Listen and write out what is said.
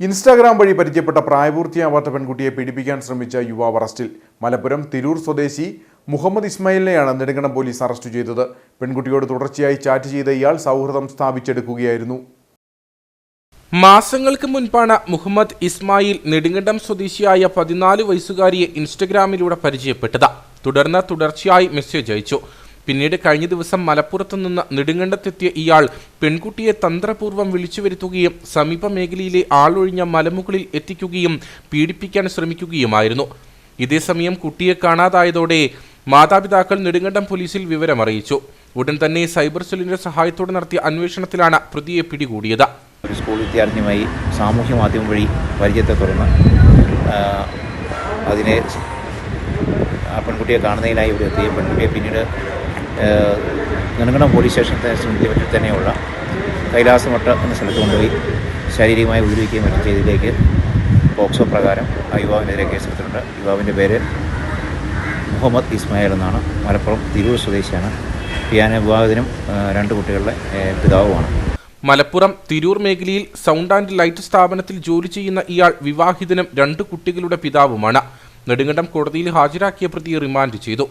Instagram വഴി പരിചയപ്പെട്ട പ്രായപൂർത്തിയാവാത്ത പെൺകുട്ടിയെ പീഡിപ്പിക്കാൻ ശ്രമിച്ച യുവാവ് അറസ്റ്റിൽ. മലപ്പുറം തിരൂർ സ്വദേശി മുഹമ്മദ് ഇസ്മായിലിനെയാണ് നെടുങ്കണം പോലീസ് അറസ്റ്റ് ചെയ്തത്. പെൺകുട്ടിയോട് തുടർച്ചയായി ചാറ്റ് ചെയ്ത ഇയാൾ സൗഹൃദം സ്ഥാപിച്ചെടുക്കുകയായിരുന്നു. മാസങ്ങൾക്ക് മുൻപാണ് മുഹമ്മദ് ഇസ്മായിൽ നെടുങ്കണ്ടം സ്വദേശിയായ പതിനാല് വയസ്സുകാരിയെ ഇൻസ്റ്റഗ്രാമിലൂടെ പരിചയപ്പെട്ടത്. തുടർന്ന് തുടർച്ചയായി മെസ്സേജ് അയച്ചു. പിന്നീട് കഴിഞ്ഞ ദിവസം മലപ്പുറത്തു നിന്ന് നെടുങ്കണ്ടത്തെത്തിയ ഇയാൾ പെൺകുട്ടിയെ തന്ത്രപൂർവം വിളിച്ചു വരുത്തുകയും സമീപ മേഖലയിലെ ആളൊഴിഞ്ഞ മലമുകളിൽ എത്തിക്കുകയും പീഡിപ്പിക്കാൻ ശ്രമിക്കുകയുമായിരുന്നു. ഇതേസമയം കുട്ടിയെ കാണാതായതോടെ മാതാപിതാക്കൾ നെടുങ്കണ്ടം പോലീസിൽ വിവരമറിയിച്ചു ഉടൻ തന്നെ സൈബർ സെല്ലിന്റെ സഹായത്തോടെ നടത്തിയ അന്വേഷണത്തിലാണ് പ്രതിയെ പിടികൂടിയത്. ഒരു സ്കൂൾ വിദ്യാർത്ഥിയുമായി സാമൂഹ്യ മാധ്യമം വഴി പരിചയത്തെ തുടർന്ന് അതിനെ ആ പെൺകുട്ടിയെ കാണുന്നതിനായി ഇവിടെ എത്തുകയും പെൺകുട്ടിയെ പിന്നീട് നെടുങ്കണ്ടം പോലീസ് സ്റ്റേഷനത്തെ സമീപത്തിൽ തന്നെയുള്ള കൈലാസമട്ട എന്ന സ്ഥലത്ത് കൊണ്ടുപോയി ശാരീരികമായി ഉപദ്രവിക്കുകയും മറ്റും ചെയ്തതിലേക്ക് പോക്സോ പ്രകാരം ആ യുവാവിനെതിരെ കേസെടുത്തിട്ടുണ്ട്. യുവാവിന്റെ പേര് മുഹമ്മദ് ഇസ്മായിൽ എന്നാണ്. മലപ്പുറം തിരൂർ സ്വദേശിയാണ്. പിയാന വിവാഹത്തിനും രണ്ട് കുട്ടികളുടെ പിതാവുമാണ്. മലപ്പുറം തിരൂർ മേഖലയിൽ സൗണ്ട് ആൻഡ് ലൈറ്റ് സ്ഥാപനത്തിൽ ജോലി ചെയ്യുന്ന ഇയാൾ വിവാഹിതനും രണ്ട് കുട്ടികളുടെ പിതാവുമാണ്. നെടുങ്കണ്ടം കോടതിയിൽ ഹാജരാക്കിയ പ്രതിയെ റിമാൻഡ് ചെയ്തു.